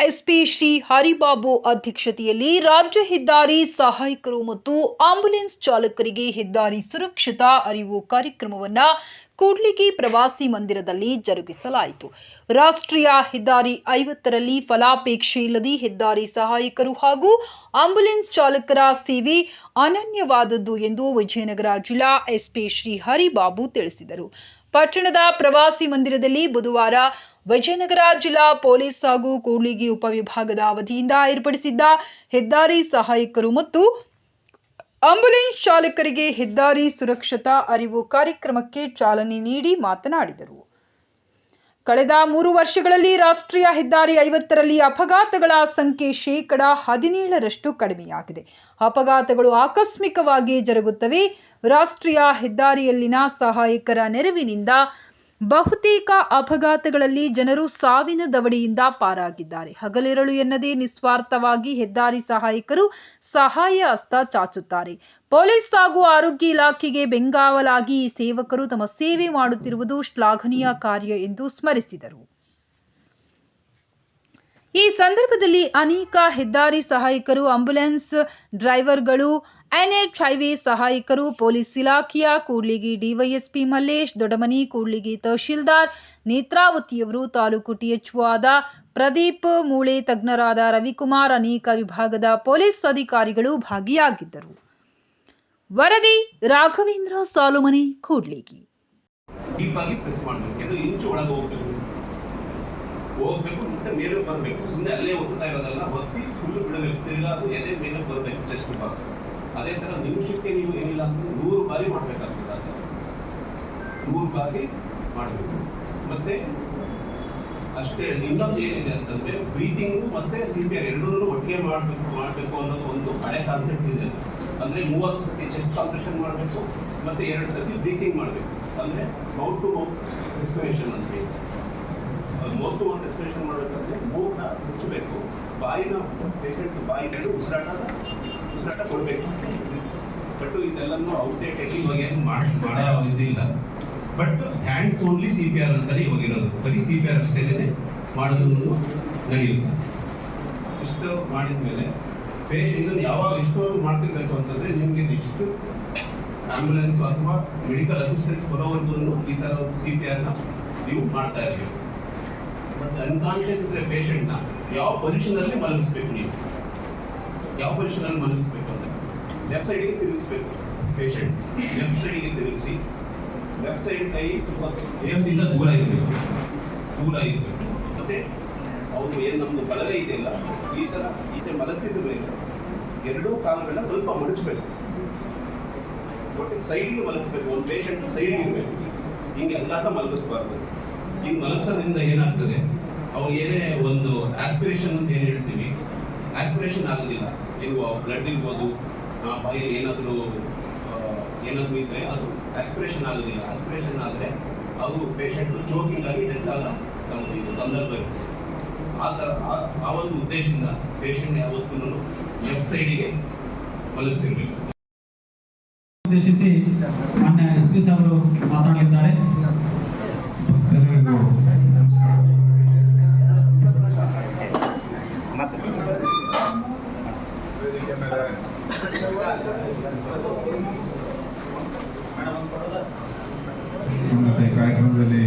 SP Shri Haribabu ಅಧ್ಯಕ್ಷತೆಯಲ್ಲಿ ರಾಜ್ಯ ಹೆದ್ದಾರಿ ಸಹಾಯಕರು ಮತ್ತು ಆಂಬ್ಯುಲೆನ್ಸ್ ಚಾಲಕರಿಗೆ ಹೆದ್ದಾರಿ ಸುರಕ್ಷತಾ ಅರಿವು ಕಾರ್ಯಕ್ರಮವನ್ನ ಕೂಡ್ಲಿಗಿ ಪ್ರವಾಸಿ ಮಂದಿರದಲ್ಲಿ ಜರುಗಿಸಲಾಯಿತು. ರಾಷ್ಟ್ರೀಯ ಹೆದ್ದಾರಿ ಐವತ್ತರಲ್ಲಿ ಫಲಾಪೇಕ್ಷೆ ಇಲ್ಲದೆ ಹೆದ್ದಾರಿ ಸಹಾಯಕರು ಹಾಗೂ ಆಂಬ್ಯುಲೆನ್ಸ್ ಚಾಲಕರ ಸೇವೆ ಅನನ್ಯವಾದದ್ದು ಎಂದು ವಿಜಯನಗರ ಜಿಲ್ಲಾ ಎಸ್ಪಿ ಶ್ರೀ ಹರಿಬಾಬು ತಿಳಿಸಿದರು. ಪಟ್ಟಣದ ಪ್ರವಾಸಿ ಮಂದಿರದಲ್ಲಿ ಬುಧವಾರ ವಿಜಯನಗರ ಜಿಲ್ಲಾ ಪೊಲೀಸ್ ಹಾಗೂ ಕೂಡ್ಲಿಗಿ ಉಪವಿಭಾಗದ ವತಿಯಿಂದ ಏರ್ಪಡಿಸಿದ್ದ ಹೆದ್ದಾರಿ ಸಹಾಯಕರು ಮತ್ತು ಆಂಬುಲೆನ್ಸ್ ಚಾಲಕರಿಗೆ ಹೆದ್ದಾರಿ ಸುರಕ್ಷತಾ ಅರಿವು ಕಾರ್ಯಕ್ರಮಕ್ಕೆ ಚಾಲನೆ ನೀಡಿ ಮಾತನಾಡಿದರು. ಕಳೆದ ಮೂರು ವರ್ಷಗಳಲ್ಲಿ ರಾಷ್ಟ್ರೀಯ ಹೆದ್ದಾರಿ ಐವತ್ತರಲ್ಲಿ ಅಪಘಾತಗಳ ಸಂಖ್ಯೆ ಶೇಕಡ ಹದಿನೇಳರಷ್ಟು ಕಡಿಮೆಯಾಗಿದೆ. ಅಪಘಾತಗಳು ಆಕಸ್ಮಿಕವಾಗಿ ಜರುಗುತ್ತವೆ. ರಾಷ್ಟ್ರೀಯ ಹೆದ್ದಾರಿಯಲ್ಲಿನ ಸಹಾಯಕರ ನೆರವಿನಿಂದ ಬಹುತೇಕ ಅಪಘಾತಗಳಲ್ಲಿ ಜನರು ಸಾವಿನ ದವಡಿಯಿಂದ ಪಾರಾಗಿದ್ದಾರೆ. ಹಗಲಿರಳು ಎನ್ನದೇ ನಿಸ್ವಾರ್ಥವಾಗಿ ಹೆದ್ದಾರಿ ಸಹಾಯಕರು ಸಹಾಯ ಹಸ್ತ ಚಾಚುತ್ತಾರೆ. ಪೊಲೀಸ್ ಹಾಗೂ ಆರೋಗ್ಯ ಇಲಾಖೆಗೆ ಬೆಂಗಾವಲಾಗಿ ಸೇವಕರು ತಮ್ಮ ಸೇವೆ ಮಾಡುತ್ತಿರುವುದು ಶ್ಲಾಘನೀಯ ಕಾರ್ಯ ಎಂದು ಸ್ಮರಿಸಿದರು. ಈ ಸಂದರ್ಭದಲ್ಲಿ ಅನೇಕ ಹೆದ್ದಾರಿ ಸಹಾಯಕರು ಆಂಬ್ಯುಲೆನ್ಸ್ ಡ್ರೈವರ್ಗಳು, ಎನ್ಎಚ್ ಹೈವೇ ಸಹಾಯಕರು, ಪೊಲೀಸ್ ಇಲಾಖೆಯ ಕೂಡ್ಲಿಗಿ ಡಿವೈಎಸ್ಪಿ ಮಲ್ಲೇಶ್ ದೊಡಮನಿ ಕೂಡ್ಲಿಗಿ ತಹಶೀಲ್ದಾರ್ ನೇತ್ರಾವತಿಯವರು ತಾಲೂಕು ಟಿಎಚ್ಒ ಆದ ಪ್ರದೀಪ್ ಮೂಳೆ, ತಜ್ಞರಾದ ರವಿಕುಮಾರ್, ಅನೇಕ ವಿಭಾಗದ ಪೊಲೀಸ್ ಅಧಿಕಾರಿಗಳು ಭಾಗಿಯಾಗಿದ್ದರು. ವರದಿ, ರಾಘವೇಂದ್ರ ಸಾಲುಮನಿ, ಕೂಡ್ಲಿಗಿ. ಮೇಲೆ ಬರಬೇಕು. ಸುಮ್ಮನೆ ಅಲ್ಲೇ ಒತ್ತುತ್ತಾ ಇರೋದಲ್ಲ, ಒತ್ತಿ ಫುಲ್ ಬಿಡಬೇಕು. ತಿರ್ಗಾ ಅದು ಎದೆ ಮೇಲೆ ಬರಬೇಕು ಚೆಸ್ಟ್ ಭಾಗ. ಅದೇ ಥರ ನಿಮಿಷಕ್ಕೆ ನೀವು ಏನಿಲ್ಲ ಅಂದ್ರೆ ನೂರು ಬಾರಿ ಮಾಡಬೇಕಾಗ್ತದೆ ಅದು ನೂರು ಬಾರಿ ಮಾಡಬೇಕು. ಮತ್ತೆ ಅಷ್ಟೇ, ಇನ್ನೊಂದು ಏನಿದೆ ಅಂತಂದ್ರೆ ಬ್ರೀತಿಂಗು ಮತ್ತೆ ಸಿ ಪಿ ಆರ್ ಎರಡನ್ನೂ ಒಟ್ಟಿಗೆ ಮಾಡಬೇಕು ಮಾಡಬೇಕು ಅನ್ನೋದು ಒಂದು ಹಳೆ ಕಾನ್ಸೆಪ್ಟ್ ಇದೆ. ಅಂದ್ರೆ ಮೂವತ್ತು ಸತಿ ಚೆಸ್ಟ್ ಕಾಂಪ್ರೆಷನ್ ಮಾಡಬೇಕು, ಮತ್ತೆ ಎರಡು ಸತಿ ಬ್ರೀತಿಂಗ್ ಮಾಡಬೇಕು. ಅಂದ್ರೆ ಮೌತ್ ಟು ಮೌತ್ ರೆಸ್ಪಿರೇಷನ್ ಅಂತ ಹೇಳಿ. ಮೌತ್ ರೆಸ್ಪಿರೇಷನ್ ಮಾಡಬೇಕಂದ್ರೆ ಮೂಗನ್ನ ಮುಚ್ಚಬೇಕು. ಬಾಯಿನ ಪೇಷಂಟ್ ಬಾಯಿನ ಉಸಿರಾಟ ಉಸಿರಾಟ ಕೊಡಬೇಕು. ಬಟ್ ಇದೆಲ್ಲನೂ ಔಟ್ಡೇಟೆಡ್ ಇವಾಗ ಏನು ಮಾಡಿ ಮಾಡೋ ಇದಿಲ್ಲ but hands only C P R ಅಂತಾನೆ ಇವಾಗ ಇರೋದು. ಬರೀ ಸಿ ಪಿ ಆರ್ ಅಷ್ಟೇ ಮಾಡೋದು ನಡೆಯುತ್ತೆ. ಇಷ್ಟು ಮಾಡಿದ ಮೇಲೆ ಪೇಷಂಟ್ ಯಾವಾಗ ಎಷ್ಟು ಮಾಡ್ತಿರ್ಬೇಕು ಅಂತಂದ್ರೆ ನಿಮಗೆ ನೆಕ್ಸ್ಟ್ ಆಂಬ್ಯುಲೆನ್ಸ್ ಅಥವಾ ಮೆಡಿಕಲ್ ಅಸಿಸ್ಟೆನ್ಸ್ ಬರೋವರೆಗೂ ಈ ಥರ ಸಿ ಪಿ ಆರ್ನ ನೀವು ಮಾಡ್ತಾ ಇರಬೇಕು. ಅನ್ಕಾನ್ಷಿಯಸ್ ಇದ್ರೆ ಪೇಷಂಟ್ನ ಯಾವ ಪೊಸಿಷನಲ್ಲಿ ಮಲಗಿಸ್ಬೇಕು ನೀವು? ಯಾವ ಪೊಸಿಷನಲ್ಲಿ ಮಲಗಿಸ್ಬೇಕು ಅಂದರೆ ಲೆಫ್ಟ್ ಸೈಡಿಗೆ ತಿರುಗಿಸ್ಬೇಕು ಪೇಷಂಟ್ ಲೆಫ್ಟ್ ಸೈಡಿಗೆ ತಿರುಗಿಸಿ ಲೆಫ್ಟ್ ಸೈಡ್ ಕೈ ತುಂಬ ದೇಹದಿಂದ ದೂರ ಇರಬೇಕು. ದೂರ ಇರಬೇಕು. ಮತ್ತೆ ಅವರು ಏನು ನಮ್ಮದು ಬಲಗೈ ಇದೆಯಲ್ಲ ಈ ಥರ ಈ ಥರ ಮಲಗಿಸಿದ ಮೇಲೆ ಎರಡೂ ಕಾಲುಗಳನ್ನ ಸ್ವಲ್ಪ ಮಡಚಬೇಕು. ಒಟ್ಟು ಸೈಡಿಗೆ ಮಲಗಿಸ್ಬೇಕು ಒಂದು ಪೇಷಂಟ್ ಸೈಡಿಗೆ ಇರಬೇಕು. ಹಿಂಗೆ ಅಲ್ಲಾಟ ಮಲಗಿಸ್ಬಾರ್ದು. ಹಿಂಗೆ ಮಲಗಿಸೋದ್ರಿಂದ ಏನಾಗ್ತದೆ? ಅವ್ರು ಏನೇ ಒಂದು ಆಸ್ಪಿರೇಷನ್ ಅಂತ ಏನು ಹೇಳ್ತೀವಿ? ಆಸ್ಪಿರೇಷನ್ ಆಗೋದಿಲ್ಲ. ನೀವು ಬ್ಲಡ್ ಇರ್ಬೋದು, ಆ ಬಾಯಲ್ಲಿ ಏನಾದರೂ ಏನಾದರೂ ಇದ್ದರೆ ಅದು ಆಸ್ಪಿರೇಷನ್ ಆಗೋದಿಲ್ಲ. ಆಸ್ಪಿರೇಷನ್ ಆದರೆ ಅವರು ಪೇಷಂಟ್ ಚೋಕಿಂಗ್ ಆಗಿ ಡೆತ್ ಇದು ಸಂದರ್ಭ ಇರುತ್ತೆ ಆ ಥರ ಆ- ಒಂದು ಉದ್ದೇಶದಿಂದ ಪೇಷಂಟ್ ಯಾವತ್ತೂ ಲೆಫ್ಟ್ ಸೈಡಿಗೆ ಮಲಗಿಸಿರ್ಬೇಕು. ಉದ್ದೇಶಿಸಿ ಮಾನ್ಯ ಎಸ್ ಪಿ ಅವರು ಮಾತನಾಡಲಿದ್ದಾರೆ ಈ ಕಾರ್ಯಕ್ರಮದಲ್ಲಿ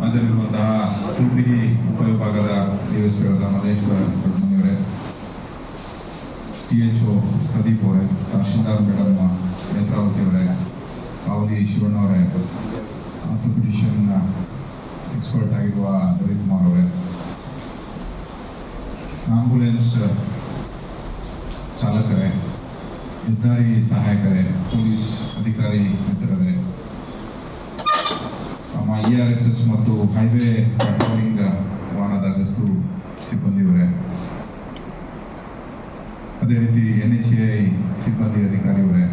ಹಾಜರಿರುವಂತಹ ಕೂಡ್ಲಿಗಿ ಉಪವಿಭಾಗದ ಡಿಎಸ್ಪಿಗಳಾದ ಮಲ್ಲೇಶ್ವರ ದೊಡ್ಡಮನಿಯವರೇ ಟಿ ಎಚ್ ಒ ಪ್ರದೀಪ್ ಅವರೇ, ತಹಶೀಲ್ದಾರ್ ಮೇಡಮ್ ನೇತ್ರಾವತಿ ಅವರೇ ಕಾವಲಿ ಶಿವಣ್ಣ ಅವರೇ ಆರ್ಥೋಪಿಡಿಷನ್ ಎಕ್ಸ್ಪರ್ಟ್ ಆಗಿರುವ ರವಿಕುಮಾರ್ ಅವರೇ. ಆಂಬುಲೆನ್ಸ್ ಚಾಲಕರೇ ಹೆದ್ದಾರಿ ಸಹಾಯಕರೇ, ಪೊಲೀಸ್ ಅಧಿಕಾರಿ ಮಿತ್ರರೇ, ನಮ್ಮ ಇ ಆರ್ ಎಸ್ ಎಸ್ ಮತ್ತು ಹೈವೇ ಪೆಟ್ರೋಲಿಂಗ್ ವಾಹನದ ಗಸ್ತು ಸಿಬ್ಬಂದಿಯವರೇ. ಅದೇ ರೀತಿ ಎನ್ ಎಚ್ ಐ ಸಿಬ್ಬಂದಿ ಅಧಿಕಾರಿಯವರೇ,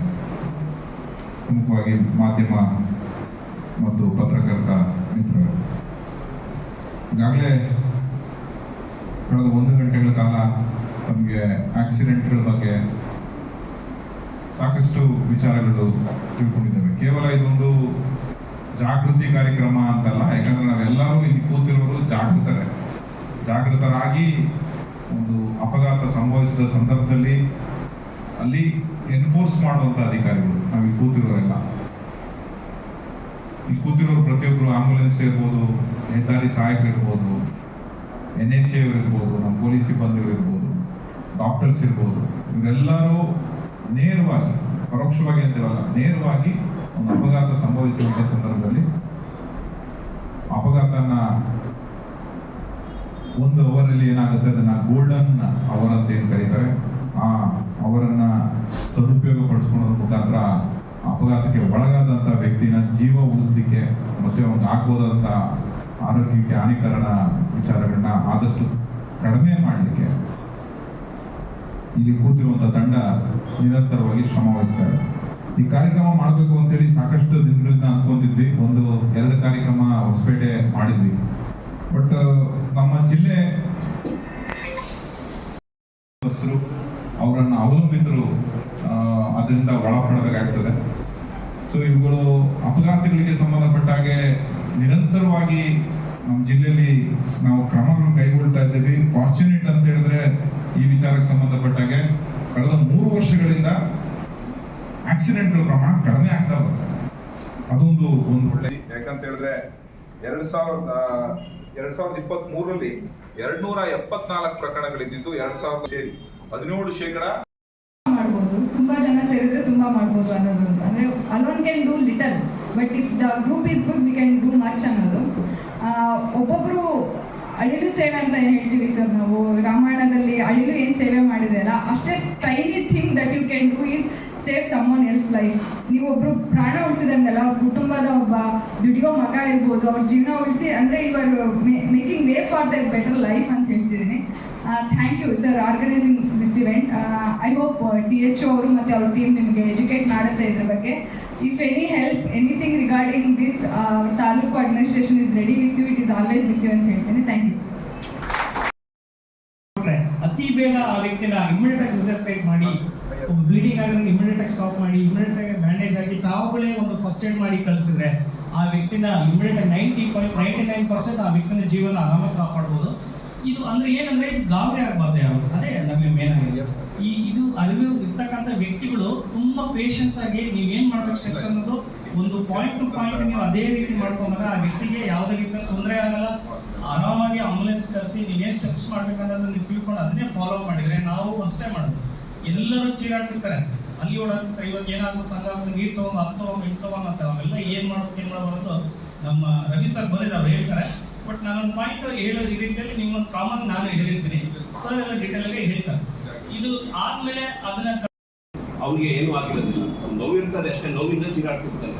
ಪ್ರಮುಖವಾಗಿ ಮಾಧ್ಯಮ ಮತ್ತು ಪತ್ರಕರ್ತ ಮಿತ್ರರು. ಈಗಾಗಲೇ ಕಳೆದ ಒಂದು ಗಂಟೆಗಳ ಕಾಲ ನಮಗೆ ಆಕ್ಸಿಡೆಂಟ್ಗಳ ಬಗ್ಗೆ ಸಾಕಷ್ಟು ವಿಚಾರಗಳು ತಿಳ್ಕೊಂಡಿದ್ದೇವೆ. ಕೇವಲ ಇದೊಂದು ಜಾಗೃತಿ ಕಾರ್ಯಕ್ರಮ ಅಂತಲ್ಲ, ಯಾಕಂದ್ರೆ ನಾವೆಲ್ಲರೂ ಇಲ್ಲಿ ಕೂತಿರೋರು ಜಾಗೃತರೇ. ಜಾಗೃತರಾಗಿ ಒಂದು ಅಪಘಾತ ಸಂಭವಿಸಿದ ಸಂದರ್ಭದಲ್ಲಿ ಅಲ್ಲಿ ಎನ್ಫೋರ್ಸ್ ಮಾಡುವಂತ ಅಧಿಕಾರಿಗಳು ನಾವು ಕೂತಿರೋರೆಲ್ಲ. ಇಲ್ಲಿ ಕೂತಿರೋರು ಪ್ರತಿಯೊಬ್ಬರು ಆಂಬುಲೆನ್ಸ್ ಇರ್ಬೋದು, ಹೆದ್ದಾರಿ ಸಹಾಯಕರು ಇರ್ಬೋದು ಎನ್ ಎಚ್ ಎ ಇರ್ಬೋದು, ನಮ್ಮ ಪೊಲೀಸ್ ಸಿಬ್ಬಂದಿಗಳು ಇರ್ಬೋದು. ಡಾಕ್ಟರ್ಸ್ ಇರ್ಬೋದು, ಇವರೆಲ್ಲರೂ ನೇರವಾಗಿ, ಪರೋಕ್ಷವಾಗಿ ಅಂತಿರಲ್ಲ ನೇರವಾಗಿ ಒಂದು ಅಪಘಾತ ಸಂಭವಿಸುವಂಥ ಸಂದರ್ಭದಲ್ಲಿ ಅಪಘಾತನ ಒಂದು ಅವರಲ್ಲಿ ಏನಾಗುತ್ತೆ, ಅದನ್ನ ಗೋಲ್ಡನ್ ಅವರ್ ಅಂತ ಏನ್ ಕರೀತಾರೆ, ಆ ಅವರನ್ನ ಸದುಪಯೋಗ ಪಡಿಸ್ಕೊಳ್ಳೋದ್ರ ಮುಖಾಂತರ ಅಪಘಾತಕ್ಕೆ ಒಳಗಾದಂತ ವ್ಯಕ್ತಿನ ಜೀವ ಉಳಿಸ್ಲಿಕ್ಕೆ ಮತ್ತೆ ಅವ್ನಿಗೆ ಆರೋಗ್ಯಕ್ಕೆ ಹಾನಿಕರಣ ವಿಚಾರಗಳನ್ನ ಆದಷ್ಟು ಕಡಿಮೆ ಮಾಡಲಿಕ್ಕೆ ಇಲ್ಲಿ ಕೂತಿರುವಂತ ತಂಡ ನಿರಂತರವಾಗಿ ಶ್ರಮ ವಹಿಸ್ತಾರೆ ಈ ಕಾರ್ಯಕ್ರಮ ಮಾಡಬೇಕು ಅಂತೇಳಿ ಸಾಕಷ್ಟು ದಿನಗಳಿಂದ ಅನ್ಕೊಂತಿದ್ವಿ ಒಂದು ಎರಡು ಕಾರ್ಯಕ್ರಮ ಹೊಸಪೇಟೆ ಮಾಡಿದ್ವಿ. ಬಟ್ ನಮ್ಮ ಜಿಲ್ಲೆ ಅವರನ್ನು ಅವಲಂಬಿತರು ಅದರಿಂದ ಒಳಪಡಬೇಕಾಗ್ತದೆ. ಸೊ ಇವುಗಳು ಅಪಘಾತಗಳಿಗೆ ಸಂಬಂಧಪಟ್ಟ ಹಾಗೆ ನಿರಂತರವಾಗಿ ನಮ್ಮ ಜಿಲ್ಲೆಯಲ್ಲಿ ನಾವು ಕ್ರಮಗಳನ್ನು ಕೈಗೊಳ್ತಾ ಇದ್ದೇವೆ. ಫಾರ್ಚುನೇಟ್ ಅಂತ ಹೇಳಿದ್ರೆ ಈ ವಿಚಾರಕ್ಕೆ ಸಂಬಂಧಪಟ್ಟ ಹಾಗೆ ಕಳೆದ ಮೂರು ವರ್ಷಗಳಿಂದ ಆಕ್ಸಿಡೆಂಟ್ಗಳ ಪ್ರಮಾಣ ಕಡಿಮೆ ಆಗ್ತಾ ಬರ್ತದೆ ಅದೊಂದು ಒಂದು ಒಳ್ಳೆ ಯಾಕಂತ ಹೇಳಿದ್ರೆ ಎರಡ್ ಸಾವಿರದ ಎರಡ್ ಸಾವಿರದ ಇಪ್ಪತ್ತ್ ಮೂರರಲ್ಲಿ ಎರಡ್ ನೂರ ಎಪ್ಪತ್ನಾಲ್ಕು ಪ್ರಕರಣಗಳಿದ್ದು ಎರಡ್ ಸಾವಿರದ ಸೇರಿ ಹದಿನೇಳು ಶೇಕಡ ಮಾಡ್ಬೋದು. ತುಂಬಾ ಜನ ಸೇರಿದ್ರೆ ತುಂಬಾ ಮಾಡ್ಬೋದು ಅನ್ನೋದು. ಅಂದ್ರೆ alone can do little but if the group is good we can do much ಅನ್ನೋದು. ಒಬ್ಬೊಬ್ಬರು ಅಳಿಲು ಸೇವೆ ಅಂತ ಹೇಳ್ತೀವಿ ಸರ್ ನಾವು? ರಾಮಾಯಣದಲ್ಲಿ ಅಳಿಲು ಏನು ಸೇವೆ ಮಾಡಿದೆ ಅಲ್ಲ, ಅಷ್ಟೇ tiny thing that you can do is save someone else life ನೀವು ಒಬ್ರು ಪ್ರಾಣ ಉಳಿಸಿದಂಗೆಲ್ಲ, ಅವ್ರ ಕುಟುಂಬದ ಒಬ್ಬ ದುಡಿಯೋ ಮಗ ಇರ್ಬೋದು, ಅವ್ರ ಜೀವನ ಉಳಿಸಿ, ಅಂದ್ರೆ ಇವರು making way for the better life ಅಂತ ಹೇಳ್ತಿದ್ದೀನಿ. Thank you sir organising this event I hope T H ಅವರು ಮತ್ತು ಅವ್ರ ಟೀಮ್ ನಿಮಗೆ ಎಜುಕೇಟ್ ಮಾಡುತ್ತೆ ಇದ್ರ ಬಗ್ಗೆ. If any help anything regarding this taluk administration is ready with you it is always with you ಅಂತ ಹೇಳ್ತೇನೆ ಥ್ಯಾಂಕ್ ಯು ಅತಿ ಬೇಗ ಆ ವ್ಯಕ್ತಿನ ಇಮಿಡಿಯೇಟ್ ಆಗಿ ರಿಸರ್ಟೇಟ್ ಮಾಡಿ ಬ್ಲೀಡಿಂಗ್ ಆಗಿ ಇಮಿಡಿಯೇಟ್ ಆಗಿ ಸ್ಟಾಪ್ ಮಾಡಿ ಇಮಿಡಿಯೇಟ್ ಆಗಿ ಬ್ಯಾಂಡೇಜ್ ಹಾಕಿ, ತಾವುಗಳೇ ಒಂದು ಫಸ್ಟ್ ಏಡ್ ಮಾಡಿ ಕಳಿಸಿದ್ರೆ, ಆ ವ್ಯಕ್ತಿನ ಇಮಿಡಿಯೇಟ್ ಆಗಿ ninety point ninety nine percent ಆ ವ್ಯಕ್ತಿನ ಜೀವನ ಆರಾಮಾಗಿ ಕಾಪಾಡ್ಬೋದು. ಇದು ಅಂದ್ರೆ ಏನಂದ್ರೆ ಇದು ಗಾಬರಿ ಆಗಬಾರ್ದು ಯಾರು. ಅದೇ ನಮಗೆ ಮೇನ್ ಆಗಿದೆ. ಈ ಇದು ಅರಿವು ಇರ್ತಕ್ಕಂಥ ವ್ಯಕ್ತಿಗಳು ತುಂಬಾ ಪೇಷನ್ಸ್ ಆಗಿ ನೀವೇನ್ ಮಾಡ್ಬೇಕು ಸ್ಟೆಪ್ಸ್ ಅನ್ನೋದು ಒಂದು ಪಾಯಿಂಟ್ ಟು ಪಾಯಿಂಟ್ ನೀವು ಅದೇ ರೀತಿ ಮಾಡ್ಕೊಂಡ್ರೆ ಆ ವ್ಯಕ್ತಿಗೆ ಯಾವುದೇ ರೀತಿಯ ತೊಂದರೆ ಆಗಲ್ಲ. ಆರಾಮಾಗಿ ಆಂಬುಲೆನ್ಸ್ ಕರೆಸಿ ನೀವೇ ಸ್ಟೆಪ್ಸ್ ಮಾಡ್ಬೇಕನ್ನೋದನ್ನ ನೀವು ತಿಳ್ಕೊಂಡು ಅದನ್ನೇ ಫಾಲೋ ಮಾಡಿದ್ರೆ ನಾವು ಅಷ್ಟೇ ಮಾಡೋದು ಎಲ್ಲರೂ ಚೀರಾಡ್ತಿರ್ತಾರೆ. ಅಲ್ಲಿ ಓಡಾಡ್ತಿರ್ತಾರೆ. ಇವಾಗ ಏನಾಗುತ್ತೆ ಹಂಗಾಗ್ಬೇಕು ನೀರು ತಗೊಂಡು ಹತ್ತು ತಗೊಂಡು ಅಂತ ಅವೆಲ್ಲ ಏನು ಮಾಡ್ಬೇಕು ಏನ್ ಮಾಡಬಾರ್ದು ನಮ್ಮ ರವಿ ಸರ್ ಬಂದಿದ್ದಾರೆ ಅವ್ರು ಹೇಳ್ತಾರೆ. ಬಟ್ ನಾನೊಂದು ಪಾಯಿಂಟ್ ಹೇಳೋದು ಈ ರೀತಿಯಲ್ಲಿ ನಿಮ್ಮೊಂದು ಕಾಮನ್ ನಾನು ಹೇಳಿರ್ತೀನಿ. ಸರ್ ಎಲ್ಲ ಡೀಟೇಲ್ ಆಗಿ ಹೇಳ್ತಾರೆ. ಇದು ಆದ್ಮೇಲೆ ಅದನ್ನ ಅವ್ರಿಗೆ ಏನು ಆಗಿರೋದಿಲ್ಲ. ನೋವು ಇರ್ತದೆ ಅಷ್ಟೇ, ನೋವಿಂದ ಚೀರಾಡ್ತಿರ್ತಾರೆ.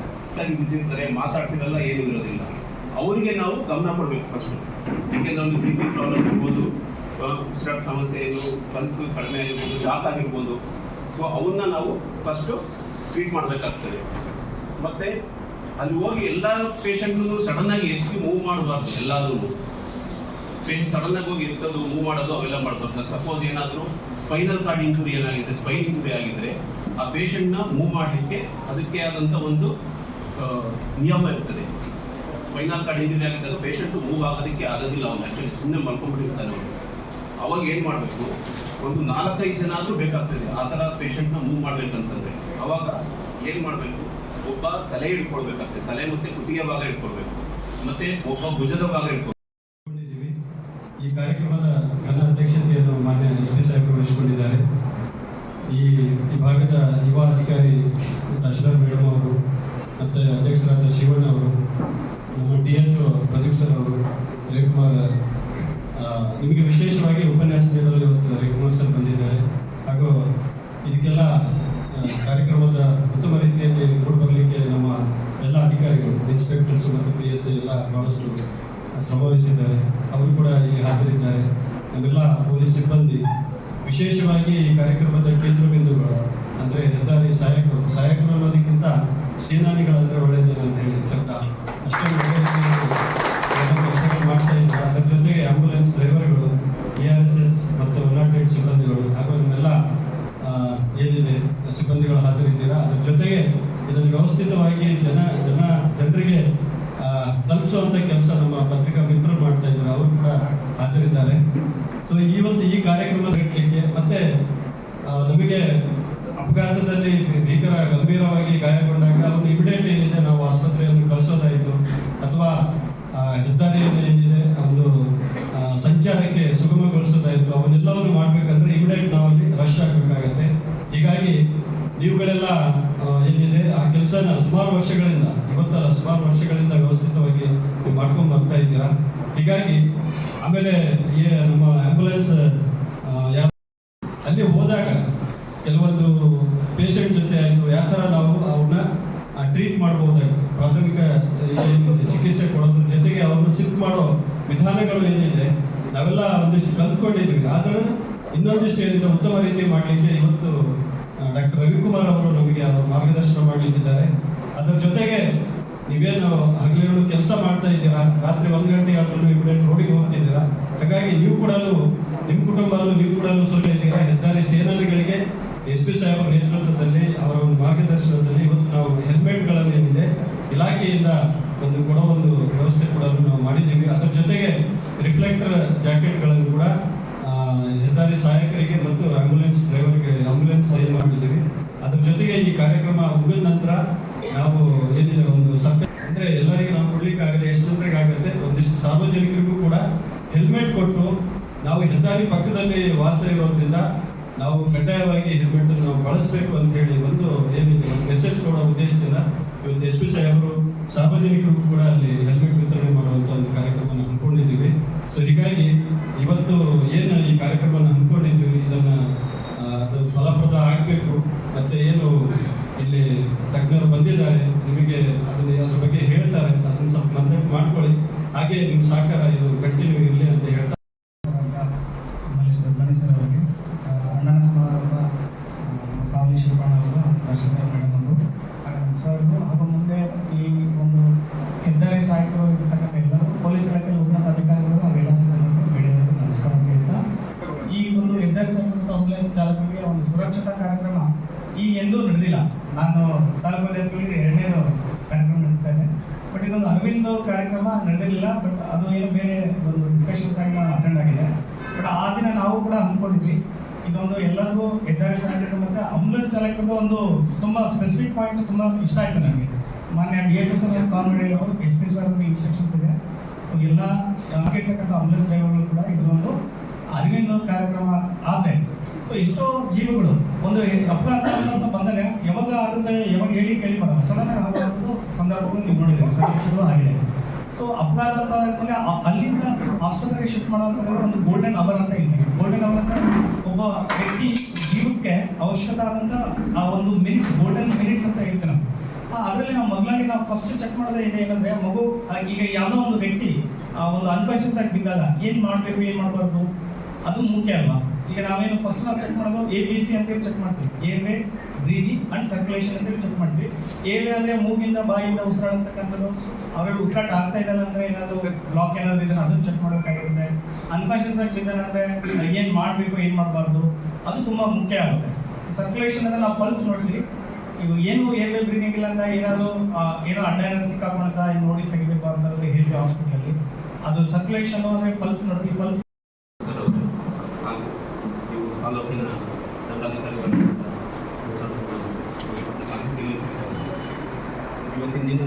ಬಿದ್ದಿರ್ತಾರೆ, ಮಾತಾಡ್ತಿರಲ್ಲ, ಏನು ಇರೋದಿಲ್ಲ. ಅವರಿಗೆ ನಾವು ಗಮನ ಕೊಡಬೇಕು ಫಸ್ಟ್ ಯಾಕೆಂದ್ರೆ ಒಂದು ಬಿ ಪ್ರಾಬ್ಲಮ್ ಇರ್ಬೋದು ಉಸಿರಾಟ ಸಮಸ್ಯೆ ಏನು, ಕನಸು ಕಡಿಮೆ ಆಗಿರ್ಬೋದು ಶಾಕ್ ಆಗಿರ್ಬೋದು. ಸೊ ಅವನ್ನ ನಾವು ಫಸ್ಟು ಟ್ರೀಟ್ ಮಾಡಬೇಕಾಗ್ತದೆ. ಮತ್ತೆ ಅಲ್ಲಿ ಹೋಗಿ ಎಲ್ಲ ಪೇಷಂಟ್ನು ಸಡನ್ ಆಗಿ ಎತ್ತಿ ಮೂವ್ ಮಾಡಬಾರ್ದು ಎಲ್ಲಾದ್ರೂ. ಪೇಷಂಟ್ ಸಡನ್ ಆಗಿ ಹೋಗಿ ಎತ್ತೋದು ಮೂವ್ ಮಾಡೋದು, ಅವೆಲ್ಲ ಮಾಡಬಾರ್ದು ಸಪೋಸ್ ಏನಾದರೂ ಸ್ಪೈನಲ್ ಕಾರ್ಡ್ ಇಂಜುರಿ ಏನಾಗಿದೆ ಸ್ಪೈನ್ ಇಂಜುರಿ ಆಗಿದ್ರೆ ಆ ಪೇಷಂಟ್ನ ಮೂವ್ ಮಾಡಲಿಕ್ಕೆ ಅದಕ್ಕೆ ಆದಂಥ ಒಂದು ನಿಯಮ ಇರ್ತದೆ. ಸ್ಪೈನಲ್ ಕಾರ್ಡ್ ಇಂಜುರಿ ಆಗಿದ್ದಾಗ ಪೇಷಂಟ್ ಮೂವ್ ಆಗೋದಕ್ಕೆ ಆಗೋದಿಲ್ಲ ಅವನು. ಆ್ಯಕ್ಚುಲಿ ಸುಮ್ಮನೆ ಮಲ್ಕೊಂಡ್ಬಿಟ್ಟಿರ್ತಾನೆ ಅವನು. ಅವಾಗ ಏನು ಮಾಡಬೇಕು? ಒಂದು ನಾಲ್ಕೈದು ಜನ ಆದರೂ ಬೇಕಾಗ್ತದೆ. ಆ ಥರ ಪೇಷಂಟ್ನ ಮೂವ್ ಮಾಡ್ಬೇಕಂತಂದ್ರೆ. ಅವಾಗ ಏನು ಮಾಡಬೇಕು? ಒಬ್ಬ ತಲೆ ಹಿಡ್ಕೊಳ್ಬೇಕಾಗ್ತದೆ. ತಲೆ ಮತ್ತೆ ಕುತ್ತಿಗೆ ಭಾಗ ಇಟ್ಕೊಳ್ಬೇಕು ಮತ್ತೆ ಒಬ್ಬ ಭುಜದ ಭಾಗ ಇಟ್ಕೊಳ್ಬೇಕು. ಈ ಕಾರ್ಯಕ್ರಮದ ನನ್ನ ಅಧ್ಯಕ್ಷತೆಯನ್ನು ಮಾನ್ಯ ಎಸ್ ಪಿ ಸಾಹೇಬರು ವಹಿಸಿಕೊಂಡಿದ್ದಾರೆ. ಈ ಈ ಭಾಗದ ಯುವ ಅಧಿಕಾರಿ ತಹಶೀಲ್ದಾರ್ ಮೇಡಮ್ ಅವರು, ಮತ್ತು ಅಧ್ಯಕ್ಷರಾದ ಶಿವಣ್ಣ ಅವರು, ನಮ್ಮ ಡಿ ಎಚ್ ಪ್ರದೀಪ್ ಸರ್ ಅವರು, ರವಿಕುಮಾರ್ ನಿಮಗೆ ವಿಶೇಷವಾಗಿ ಉಪನ್ಯಾಸ ನೀಡಲು ಇವತ್ತು ರವಿಕುಮಾರ್ ಸರ್ ಬಂದಿದ್ದಾರೆ. ಹಾಗೂ ಇದಕ್ಕೆಲ್ಲ ಕಾರ್ಯಕ್ರಮದ ಉತ್ತಮ ರೀತಿಯಲ್ಲಿ ಮೂಡಿಬರಲಿಕ್ಕೆ ನಮ್ಮ ಎಲ್ಲ ಅಧಿಕಾರಿಗಳು ಇನ್ಸ್ಪೆಕ್ಟರ್ಸ್ ಮತ್ತು ಪಿ ಎಸ್ ಎಲ್ಲ ಬಹಳಷ್ಟು ಸಂಭವಿಸಿದ್ದಾರೆ. ಅವರು ಕೂಡ ಇಲ್ಲಿ ಹಾಜರಿದ್ದಾರೆ. ನಮ್ಮೆಲ್ಲ ಪೊಲೀಸ್ ಸಿಬ್ಬಂದಿ. ವಿಶೇಷವಾಗಿ ಈ ಕಾರ್ಯಕ್ರಮದ ಕೇಂದ್ರ ಬಿಂದುಗಳು, ಅಂದರೆ ಹೆದ್ದಾರಿ ಸಹಾಯಕರು ಸಹಾಯಕರು ಅನ್ನೋದಕ್ಕಿಂತ ಸೇನಾನಿಗಳಂದ್ರೆ ಒಳ್ಳೆಯದು ಅಂತ ಹೇಳಿ ಸತ್ತ ಅಷ್ಟೊಂದು ಇದನ್ನು ವ್ಯವಸ್ಥಿತವಾಗಿ ಜನ ಜನ, ಜನರಿಗೆ ತಲುಪಿಸುವಂಥ ಕೆಲಸ ನಮ್ಮ ಪತ್ರಿಕಾ ಮಿತ್ರರು ಮಾಡ್ತಾ ಇದ್ದಾರೆ. ಅವರು ಕೂಡ ಹಾಜರಿದ್ದಾರೆ. ಸೊ ಇವತ್ತು ಈ ಕಾರ್ಯಕ್ರಮ ನಡೆಸಲಿಕ್ಕೆ ಮತ್ತೆ ನಮಗೆ ಅಪಘಾತದಲ್ಲಿ ಭೀಕರ, ಗಂಭೀರವಾಗಿ ಗಾಯಗೊಂಡಾಗ ಅವನು ಇಮಿಡಿಯೇಟ್ ಏನಿದೆ, ನಾವು ಆಸ್ಪತ್ರೆಯನ್ನು ಕಳಿಸೋದಾಯಿತು ಅಥವಾ ಹೆದ್ದಾರಿಯಲ್ಲಿ ಏನಿದೆ ಒಂದು ಸಂಚಾರಕ್ಕೆ ಸುಗಮಗೊಳಿಸೋದಾಯಿತು ಅವನ್ನೆಲ್ಲವನ್ನು ಮಾಡಬೇಕಂದ್ರೆ ಇಮಿಡಿಯೇಟ್ ನಾವಲ್ಲಿ ರಶ್ ಆಗಬೇಕಾಗತ್ತೆ. ಹೀಗಾಗಿ ನೀವುಗಳೆಲ್ಲ ಕೆಲಸನ ಸುಮಾರು ವರ್ಷಗಳಿಂದ ಇವತ್ತಲ್ಲ ಸುಮಾರು ವರ್ಷಗಳಿಂದ ವ್ಯವಸ್ಥಿತವಾಗಿ ನೀವು ಮಾಡ್ಕೊಂಡು ಬರ್ತಾ ಇದ್ದೀರಾ? ಹೀಗಾಗಿ, ಆಮೇಲೆ ಈ, ನಮ್ಮ ಆಂಬುಲೆನ್ಸ್ ಅಲ್ಲಿ ಹೋದಾಗ ಕೆಲವೊಂದು ಪೇಷಂಟ್ ಜೊತೆ ಆಯಿತು, ಯಾವ ಥರ ನಾವು ಅವ್ರನ್ನ ಟ್ರೀಟ್ ಮಾಡ್ಬೋದಾಗಿತ್ತು ಪ್ರಾಥಮಿಕ ಚಿಕಿತ್ಸೆ ಕೊಡೋದ್ರ ಜೊತೆಗೆ ಅವ್ರನ್ನ ಸಿಫ್ಟ್ ಮಾಡೋ ವಿಧಾನಗಳು ಏನಿದೆ, ನಾವೆಲ್ಲ ಒಂದಿಷ್ಟು ಕಲ್ತ್ಕೊಂಡಿದ್ವಿ ಆದ್ರೆ ಇನ್ನೊಂದಿಷ್ಟು ಏನಿದೆ, ಉತ್ತಮ ರೀತಿ ಮಾಡಲಿಕ್ಕೆ ರವಿಕುಮಾರ್ ಅವರು ನಮಗೆ ಅದು ಮಾರ್ಗದರ್ಶನ ಮಾಡಲಿಕ್ಕಿದ್ದಾರೆ. ಅದರ ಜೊತೆಗೆ ನೀವೇನು ಹಗಲಿರುಳು ಕೆಲಸ ಮಾಡ್ತಾ ಇದ್ದೀರಾ? ರಾತ್ರಿ ಒಂದು ಗಂಟೆ ಆದ್ರೂ ಇಮಿಡಿಯೇಟ್ ರೋಡಿಗೆ ಹೋಗ್ತಿದ್ದೀರಾ ಹಾಗಾಗಿ ನೀವು ಕೂಡ ನಿಮ್ಮ ಕುಟುಂಬನೂ ನೀವು ಕೂಡ ಸುಳ್ಳು ಇದ್ದೀರಾ ಹೆದ್ದಾರಿ ಸೇನಾನಿಗಳಿಗೆ ಎಸ್ ಪಿ ಸಾಹೇಬರ ನೇತೃತ್ವದಲ್ಲಿ ಅವರ ಒಂದು ಮಾರ್ಗದರ್ಶನದಲ್ಲಿ ಇವತ್ತು ನಾವು ಹೆಲ್ಮೆಟ್ಗಳನ್ನು ಏನಿದೆ, ಇಲಾಖೆಯಿಂದ ಒಂದು ಕೊಡೋ ಒಂದು ವ್ಯವಸ್ಥೆ ಕೂಡ ನಾವು ಮಾಡಿದ್ದೀವಿ. ಅದರ ಜೊತೆಗೆ ರಿಫ್ಲೆಕ್ಟರ್ ಜಾಕೆಟ್ಗಳನ್ನು ಕೂಡ ಹೆದ್ದಾರಿ ಸಹಾಯಕರಿಗೆ ಮತ್ತು ಆಂಬ್ಯುಲೆನ್ಸ್ ಡ್ರೈವರ್ಗೆ ಆಂಬ್ಯುಲೆನ್ಸ್ ಏನು ಮಾಡಿದ್ದೀವಿ ಅದ್ರ ಜೊತೆಗೆ ಈ ಕಾರ್ಯಕ್ರಮ ಮುಗಿದ ನಂತರ ನಾವು ಏನಿದೆ ಒಂದು ಸರ್ಕಾರ ಅಂದ್ರೆ ಎಲ್ಲರಿಗೂ ನಾವು ಕೊಡ್ಲಿಕ್ಕೆ ಆಗದೆ ಎಷ್ಟು ಜನರಿಗೆ ಆಗುತ್ತೆ ಒಂದಿಷ್ಟು ಸಾರ್ವಜನಿಕರಿಗೂ ಕೂಡ ಹೆಲ್ಮೆಟ್ ಕೊಟ್ಟು ನಾವು ಹೆದ್ದಾರಿ ಪಕ್ಕದಲ್ಲಿ ವಾಸ ಇರೋದ್ರಿಂದ ನಾವು ಕಡ್ಡಾಯವಾಗಿ ಹೆಲ್ಮೆಟ್ ನಾವು ಬಳಸಬೇಕು ಅಂತ ಹೇಳಿ ಒಂದು ಏನಿದೆ ಒಂದು ಮೆಸೇಜ್ ಕೊಡೋ ಉದ್ದೇಶದಿಂದ ಇವತ್ತು ಎಸ್ ಪಿ ಸಾಹೇಬರು ಸಾರ್ವಜನಿಕರಿಗೂ ಕೂಡ ಅಲ್ಲಿ ಹೆಲ್ಮೆಟ್ ವಿತರಣೆ ಮಾಡುವಂಥ ಒಂದು ಕಾರ್ಯಕ್ರಮವನ್ನು ಹಮ್ಮಿಕೊಂಡಿದ್ದೀವಿ. ಸೊ ಹೀಗಾಗಿ ಇವತ್ತು ಏನು ಈ ಕಾರ್ಯಕ್ರಮವನ್ನು ಹಮ್ಮಿಕೊಂಡಿದ್ದೀವಿ, ಇದನ್ನು ಅದು ಫಲಪ್ರದ ಆಗಬೇಕು. ಮತ್ತೆ ಏನು ಇಲ್ಲಿ ತಜ್ಞರು ಬಂದಿದ್ದಾರೆ, ನಿಮಗೆ ಅದನ್ನ, ಅದ್ರ ಬಗ್ಗೆ ಹೇಳ್ತಾರೆ. ಅದನ್ನು ಸ್ವಲ್ಪ ಮನದಟ್ಟು ಮಾಡ್ಕೊಳ್ಳಿ. ಹಾಗೆ ನಿಮ್ಮ ಸಹಕಾರ ಇದು ಕಂಟಿನ್ಯೂ ಇರಲಿ ಅಂತ ಹೇಳ್ತಾ ದೊಡ್ಡಮನಿ ಸರ್ ಅವರಿಗೆ ಅಣ್ಣನ ಸಮಾರಂಭ ಕಾವಲಿ ಶಿಲ್ಪಾಣ ಅವರು ತಹಶೀಲ್ದಾರ್ ಮೇಡಮ್ ಅವರು ಸರ್ ಹಾಗೂ ಮುಂದೆ ಈ ಒಂದು ಹೆದ್ದಾರಿ ಸಹಾಯಕರು ಇರತಕ್ಕಂಥ ಎಲ್ಲರೂ ಪೊಲೀಸ್ ಇಲಾಖೆಯಲ್ಲಿ ಉನ್ನತ ಅಧಿಕಾರಿಗಳು ಹಾಗೂ ಎಲ್ಲ ನಮಸ್ಕಾರ ಅಂತ ಈ ಒಂದು ಹೆದ್ದಾರಿ ಮತ್ತು ಆಂಬುಲೆನ್ಸ್ ಚಾಲಕರಿಗೆ ಒಂದು ಸುರಕ್ಷತಾ ಕಾರ್ಯಕ್ರಮ ಈ ಎಂದೂ ನಡೆದಿಲ್ಲ. ನಾನು ತಾಲೂಕು ಅಧಿಕಾರಿಗಳಿಗೆ ಎರಡನೇದು ಕಾರ್ಯಕ್ರಮ ನಡೀತಾ ಬಟ್ ಇದೊಂದು ಅರವಿಂದ್ ಕಾರ್ಯಕ್ರಮ ನಡೆದಿರಲಿಲ್ಲ, ಬಟ್ ಅದು ಏನು ಬೇರೆ ಒಂದು ಡಿಸ್ಕಷನ್ಸ್ ಆಗಿ ನಾನು ಅಟೆಂಡ್ ಆಗಿದೆ ಬಟ್ ಆ ದಿನ ನಾವು ಕೂಡ ಅಂದ್ಕೊಂಡಿದ್ವಿ. ಇದೊಂದು ಎಲ್ಲರಿಗೂ ಹೆದ್ದಾರಿ ಸಹಾಯಕರು ಮತ್ತು ಅಂಬುಲೆನ್ಸ್ ಚಾಲಕರದ್ದು ಒಂದು ತುಂಬ ಸ್ಪೆಸಿಫಿಕ್ ಪಾಯಿಂಟ್ ತುಂಬ ಇಷ್ಟ ಆಯಿತು ನನಗೆ. ಮೊನ್ನೆ ಡಿ ಎಚ್ ಎಸ್ ಕಾಲ್ ಮಾಡಿ ಅವರು, ಎಸ್ ಪಿ ಸರ್ ಇನ್ಸ್ಟ್ರಕ್ಷನ್ಸ್ ಇದೆ. ಸೊ ಎಲ್ಲ ಆಗಿರ್ತಕ್ಕಂಥ ಅಂಬುಲೆನ್ಸ್ ಡ್ರೈವರ್ಗಳು ಕೂಡ ಇದೊಂದು ಅರಿವಿನ ಕಾರ್ಯಕ್ರಮ ಆದರೆ. ಸೊ ಎಷ್ಟೋ ಜೀವಗಳು, ಒಂದು ಅಪಘಾತ ಅಂತ ಬಂದಾಗ ಯಾವಾಗ ಆಗುತ್ತೆ, ಯಾವಾಗ ಹೇಳಿ ಕೇಳಿ ಬರಲ್ಲ. ಸಡನ್ ಆಗಿ ಆಗುವಂಥದ್ದು ಸಂದರ್ಭಗಳು ನೀವು ನೋಡಿದ್ದೀರಿ. ಸಾಕಷ್ಟು ಆಗಿದೆ. ಸೊ ಅಪರಾಧ ಅಂತ ಆದ್ಮೇಲೆ ಅಲ್ಲಿಂದ ಆಸ್ಪತ್ರೆಗೆ ಶಿಫ್ಟ್ ಮಾಡುವಂಥದ್ದು ಒಂದು ಗೋಲ್ಡನ್ ಅವರ್ ಅಂತ ಹೇಳ್ತೀವಿ. ಗೋಲ್ಡನ್ ಅವರ್ ಅಂದ್ರೆ ಒಬ್ಬ ವ್ಯಕ್ತಿ ಜೀವಕ್ಕೆ ಅವಶ್ಯಕ ಆದಂಥ ಆ ಒಂದು ಮಿನಿಟ್ಸ್ ಗೋಲ್ಡನ್ ಮಿನಿಟ್ಸ್ ಅಂತ ಹೇಳ್ತೀವಿ ನಾವು. ಅದರಲ್ಲಿ ನಾವು ಮೊದಲಾಗಿ ನಾವು ಫಸ್ಟ್ ಚೆಕ್ ಮಾಡೋದೇ ಇದೆ ಏನಂದ್ರೆ ಮಗು ಈಗ ಯಾವುದೋ ಒಂದು ವ್ಯಕ್ತಿ ಆ, ಒಂದು ಅನ್ಕಾನ್ಶಿಯಸ್ ಆಗಿ ಬಿದ್ದಾಗ ಏನ್ ಮಾಡ್ಬೇಕು ಏನ್ ಮಾಡಬಾರ್ದು? ಅದು ಮುಖ್ಯ ಅಲ್ವಾ? ಈಗ ನಾವೇನು ಫಸ್ಟ್ ನಾವು ಚೆಕ್ ಮಾಡೋದು ಎ ಬಿ ಸಿ ಅಂತೇಳಿ ಚೆಕ್ ಮಾಡ್ತೀವಿ. ಏರ್ವೇ ಬ್ರೀದಿಂಗ್ ಅಂಡ್ ಸರ್ಕ್ಯುಲೇಷನ್ ಅಂತೇಳಿ ಚೆಕ್ ಮಾಡ್ತೀವಿ ಏನೇ ಆದ್ರೆ ಮೂಗಿಂದ ಬಾಯಿಂದ ಉಸಿರಾಡತಕ್ಕಂಥದ್ದು ಅವರಲ್ಲಿ ಉಸಿರಾಟ ಆಗ್ತಾ ಇದ್ದಲ್ಲ ಅಂದ್ರೆ ಏನಾದರೂ ಬ್ಲಾಕ್ ಏನಾದರೂ ಇದನ್ನು ಅದನ್ನ ಚೆಕ್ ಮಾಡೋಕ್ಕಾಗಿರುತ್ತೆ. ಅನ್ಕಾನ್ಷಿಯಸ್ ಆಗಿ ಅಂದ್ರೆ ಏನ್ ಮಾಡ್ಬೇಕು, ಏನ್ ಮಾಡಬಾರ್ದು, ಅದು ತುಂಬಾ ಮುಖ್ಯ ಆಗುತ್ತೆ. ಸರ್ಕ್ಯುಲೇಷನ್ ಅಂದರೆ ನಾವು ಪಲ್ಸ್ ನೋಡಿದ್ವಿ. ಇವು ಏನು ಏರ್ವೇ ಬ್ರೀದಿಂಗ್ ಇಲ್ಲ ಅಂತ ಏನಾದರೂ ಏನೋ ಅಡ್ಡ ಏನಾದ್ರು ಸಿಕ್ಕಾಕೊಂಡ ನೋಡಿ ತೆಗಿಬೇಕು ಅಂತ ಹೇಳ್ತೀವಿ ಹಾಸ್ಪಿಟಲಲ್ಲಿ ಅದು ಸರ್ಕ್ಯುಲೇಷನ್ ಅಂದರೆ ಪಲ್ಸ್ ನೋಡ್ತೀವಿ. ಪಲ್ಸ್ ಸರ್ ಅವರು ಹಾಗೂ ಇವರು ತಾಲೂಕಿನ ದಂಡಾಧಿಕಾರಿಗಳು ಇವತ್ತಿನ ದಿನ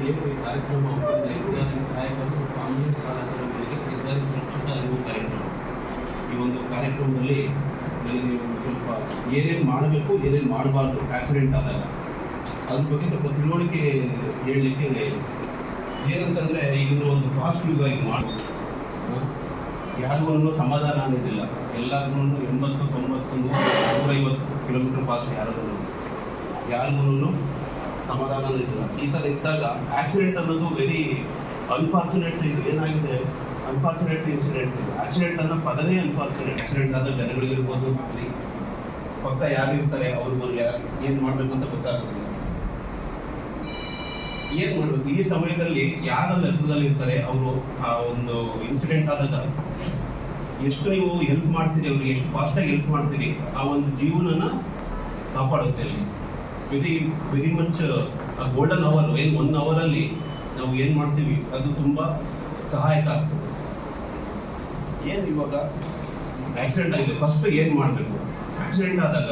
ಈ ಕಾರ್ಯಕ್ರಮ ಈ ಒಂದು ಕಾರ್ಯಕ್ರಮದಲ್ಲಿ ನನಗೆ ಸ್ವಲ್ಪ ಏನೇನು ಮಾಡಬೇಕು ಏನೇನು ಮಾಡಬಾರ್ದು ಆಕ್ಸಿಡೆಂಟ್ ಆದಾಗ ಅದ್ರ ಬಗ್ಗೆ ಸ್ವಲ್ಪ ತಿಳುವಳಿಕೆ ಹೇಳಲಿಕ್ಕೆ ಏನಂತಂದರೆ ಈಗಿನ ಒಂದು ಫಾಸ್ಟ್ ಯುಗ ಮಾಡಬೇಕು ಯಾರಿಗೂ ಸಮಾಧಾನ ಅನ್ನೋದಿಲ್ಲ. ಎಲ್ಲರಿಗೂ ಎಂಬತ್ತು ತೊಂಬತ್ತು ನೂರ ನೂರೈವತ್ತು ಕಿಲೋಮೀಟರ್ ಫಾಸ್ಟ್ ಯಾರಿಗೂ ಯಾರಿಗೂ ಸಮಾಧಾನ ಈ ಥರ ಇದ್ದಾಗ ಆಕ್ಸಿಡೆಂಟ್ ಅನ್ನೋದು ವೆರಿ ಅನ್ಫಾರ್ಚುನೇಟ್ ಇದು. ಏನಾಗಿದೆ? ಅನ್ಫಾರ್ಚುನೇಟ್ ಇನ್ಸಿಡೆಂಟ್ಸ್ ಇದೆ. ಆಕ್ಸಿಡೆಂಟ್ ಅನ್ನೋ ಪದವೇ ಅನ್ಫಾರ್ಚುನೇಟ್ ಆಕ್ಸಿಡೆಂಟ್ ಆದ ಜನಗಳಿಗಿರ್ಬೋದು ಪಕ್ಕ ಯಾರು ಇರ್ತಾರೆ ಅವ್ರಿಗೂ ಏನು ಮಾಡಬೇಕು ಅಂತ ಗೊತ್ತಾಗೋದಿಲ್ಲ. ಏನ್ ಮಾಡ್ಬೇಕು? ಈ ಸಮಯದಲ್ಲಿ ಯಾರ ಲೆಕ್ಕದಲ್ಲಿ ಇರ್ತಾರೆ, ಅವರು ಆ ಒಂದು ಇನ್ಸಿಡೆಂಟ್ ಆದಾಗ? ಎಷ್ಟು ನೀವು ಹೆಲ್ಪ್ ಮಾಡ್ತೀರಿ ಅವ್ರಿಗೆ? ಎಷ್ಟು ಫಾಸ್ಟಾಗಿ ಹೆಲ್ಪ್ ಮಾಡ್ತೀರಿ? ಆ ಒಂದು ಜೀವನನ ಕಾಪಾಡುತ್ತೆ very very much golden hour ಏನು ಒನ್ ಅವರಲ್ಲಿ ನಾವು ಏನು ಮಾಡ್ತೀವಿ, ಅದು ತುಂಬ ಸಹಾಯಕ ಆಗ್ತದೆ. ಏನು ಇವಾಗ ಆಕ್ಸಿಡೆಂಟ್ ಆಗಿದೆ ಫಸ್ಟ್ ಏನು ಮಾಡಬೇಕು? ಆಕ್ಸಿಡೆಂಟ್ ಆದಾಗ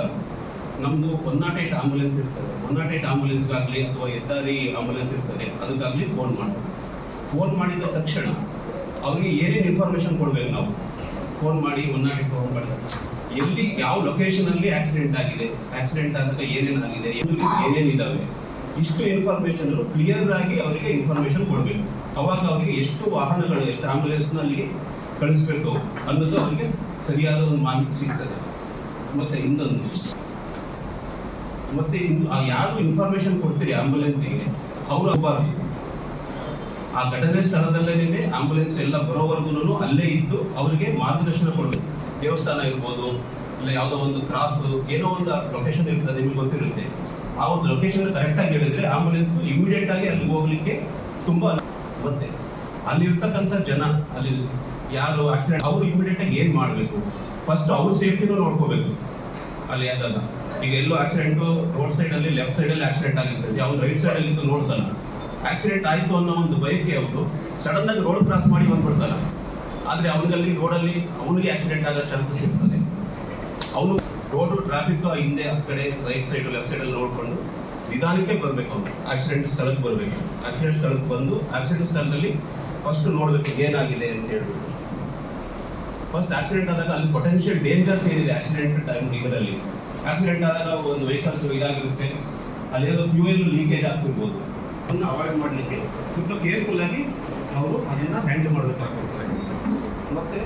ನಮ್ಮದು ಒನ್ ನಾಟ್ ಏಟ್ ಆಂಬುಲೆನ್ಸ್ ಇರ್ತದೆ. ಒನ್ ನಾಟ್ ಏಟ್ ಆಂಬುಲೆನ್ಸ್ಗಾಗಲಿ ಅಥವಾ ಹೆದ್ದಾರಿ ಆಂಬುಲೆನ್ಸ್ ಇರ್ತದೆ, ಅದಕ್ಕಾಗಲಿ ಫೋನ್ ಮಾಡಬೇಕು. ಫೋನ್ ಮಾಡಿದ ತಕ್ಷಣ ಅವರಿಗೆ ಏನೇನು ಇನ್ಫಾರ್ಮೇಷನ್ ಕೊಡಬೇಕು ನಾವು? ಫೋನ್ ಮಾಡಿ ಒನ್ ನಾಟ್ ಏಟ್ ಫೋನ್ ಮಾಡಿದಾಗ ಎಲ್ಲಿ ಯಾವ ಲೊಕೇಶನ್ ಅಲ್ಲಿ ಆಕ್ಸಿಡೆಂಟ್ ಆಗಿದೆ ಆಕ್ಸಿಡೆಂಟ್ ಆದಾಗ ಏನೇನು ಆಗಿದೆ ಏನೇನು ಇದಾವೆ, ಇಷ್ಟು ಇನ್ಫಾರ್ಮೇಷನ್ ಕ್ಲಿಯರ್ ಆಗಿ ಅವರಿಗೆ ಇನ್ಫಾರ್ಮೇಷನ್ ಕೊಡಬೇಕು. ಅವಾಗ ಅವರಿಗೆ ಎಷ್ಟು ವಾಹನಗಳು, ಎಷ್ಟು ಆಂಬುಲೆನ್ಸ್ನಲ್ಲಿ ಕಳಿಸ್ಬೇಕು ಅನ್ನೋದು ಅವರಿಗೆ ಸರಿಯಾದ ಒಂದು ಮಾಹಿತಿ ಸಿಗ್ತದೆ. ಮತ್ತೆ ಇನ್ನೊಂದು, ಮತ್ತೆ ಯಾರು ಇನ್ಫಾರ್ಮೇಶನ್ ಕೊಡ್ತೀರಿ ಆಂಬುಲೆನ್ಸಿಗೆ ಅವರು ಆ ಘಟನೆ ಸ್ಥಳದಲ್ಲೇ ಆಂಬುಲೆನ್ಸ್ ಎಲ್ಲ ಬರೋವರೆಗೂ ಅಲ್ಲೇ ಇದ್ದು ಅವರಿಗೆ ಮಾರ್ಗದರ್ಶನ ಕೊಡಬೇಕು. ದೇವಸ್ಥಾನ ಇರ್ಬೋದು, ಇಲ್ಲ ಯಾವುದೋ ಒಂದು ಕ್ರಾಸ್ ಏನೋ ಒಂದು ಲೊಕೇಶನ್ ಇರ್ತದೆ, ನಿಮ್ಗೆ ಗೊತ್ತಿರುತ್ತೆ. ಆ ಒಂದು ಲೊಕೇಶನ್ ಕರೆಕ್ಟಾಗಿ ಹೇಳಿದ್ರೆ ಆಂಬುಲೆನ್ಸ್ ಇಮಿಡಿಯೇಟ್ ಆಗಿ ಅಲ್ಲಿಗೆ ಹೋಗ್ಲಿಕ್ಕೆ ತುಂಬಾ ಮತ್ತೆ. ಅಲ್ಲಿರ್ತಕ್ಕಂಥ ಜನ, ಅಲ್ಲಿ ಯಾರು ಆಕ್ಸಿಡೆಂಟ್ ಅವರು ಇಮಿಡಿಯೇಟ್ ಆಗಿ ಏನ್ ಮಾಡಬೇಕು? ಫಸ್ಟ್ ಅವ್ರ ಸೇಫ್ಟಿನೂ ನೋಡ್ಕೋಬೇಕು. ಅಲ್ಲಿ ಅದಲ್ಲ ಈಗ ಎಲ್ಲೋ ಆಕ್ಸಿಡೆಂಟ್ ರೋಡ್ ಅಲ್ಲಿ ಲೆಫ್ಟ್ ಸೈಡ್ ಅಲ್ಲಿ ಆಕ್ಸಿಡೆಂಟ್ ಆಗಿರ್ತದೆ. ಅವ್ನು ರೈಟ್ ಸೈಡ್ ಅಲ್ಲಿ ನೋಡ್ತಾನೆ. ಆಕ್ಸಿಡೆಂಟ್ ಆಯಿತು ಅನ್ನೋ ಒಂದು ಬಯಕೆ ಅವರು ಸಡನ್ ಆಗಿ ರೋಡ್ ಕ್ರಾಸ್ ಮಾಡಿ ಬಂದ್ಬಿಡ್ತಾನೆ ಆದರೆ ಅವನಿಗಲ್ಲಿ ರೋಡಲ್ಲಿ ಅವನಿಗೆ ಆಕ್ಸಿಡೆಂಟ್ ಆಗೋ ಚಾನ್ಸಸ್ ಇರ್ತದೆ. ಅವನು ರೋಡ್ ಟ್ರಾಫಿಕ್ ಹಿಂದೆ ಆ ಕಡೆ ರೈಟ್ ಸೈಡ್ ಲೆಫ್ಟ್ ಸೈಡಲ್ಲಿ ನೋಡಿಕೊಂಡು ನಿಧಾನಕ್ಕೆ ಬರಬೇಕು ಅವನು. ಆಕ್ಸಿಡೆಂಟ್ ಸ್ಥಳಕ್ಕೆ ಬರಬೇಕು. ಆಕ್ಸಿಡೆಂಟ್ ಸ್ಥಳಕ್ಕೆ ಬಂದು ಆಕ್ಸಿಡೆಂಟ್ ಸ್ಥಳದಲ್ಲಿ ಫಸ್ಟ್ ನೋಡಬೇಕು ಏನಾಗಿದೆ ಅಂತ ಹೇಳ್ಬಿಟ್ಟು. ಫಸ್ಟ್ ಆಕ್ಸಿಡೆಂಟ್ ಆದಾಗ ಅಲ್ಲಿ ಪೊಟೆನ್ಷಿಯಲ್ ಡೇಂಜರ್ಸ್ ಏನಿದೆ ಆಕ್ಸಿಡೆಂಟ್ ಟೈಮ್ ಇದರಲ್ಲಿ ಆಕ್ಸಿಡೆಂಟ್ ಆದಾಗ ಒಂದು ವೆಹಿಕಲ್ಸ್ ಇದಾಗಿರುತ್ತೆ. ಅಲ್ಲೇನೋ ಫ್ಯೂಯಲ್ ಲೀಕೇಜ್ ಆಗ್ತಿರ್ಬೋದು. ಅವಾಯ್ಡ್ ಮಾಡಲಿಕ್ಕೆ ಸ್ವಲ್ಪ ಕೇರ್ಫುಲ್ ಆಗಿ ಅವರು ಅದನ್ನು ಹ್ಯಾಂಡಲ್ ಮಾಡಬೇಕಾಗ್ತದೆ. ಮತ್ತೆ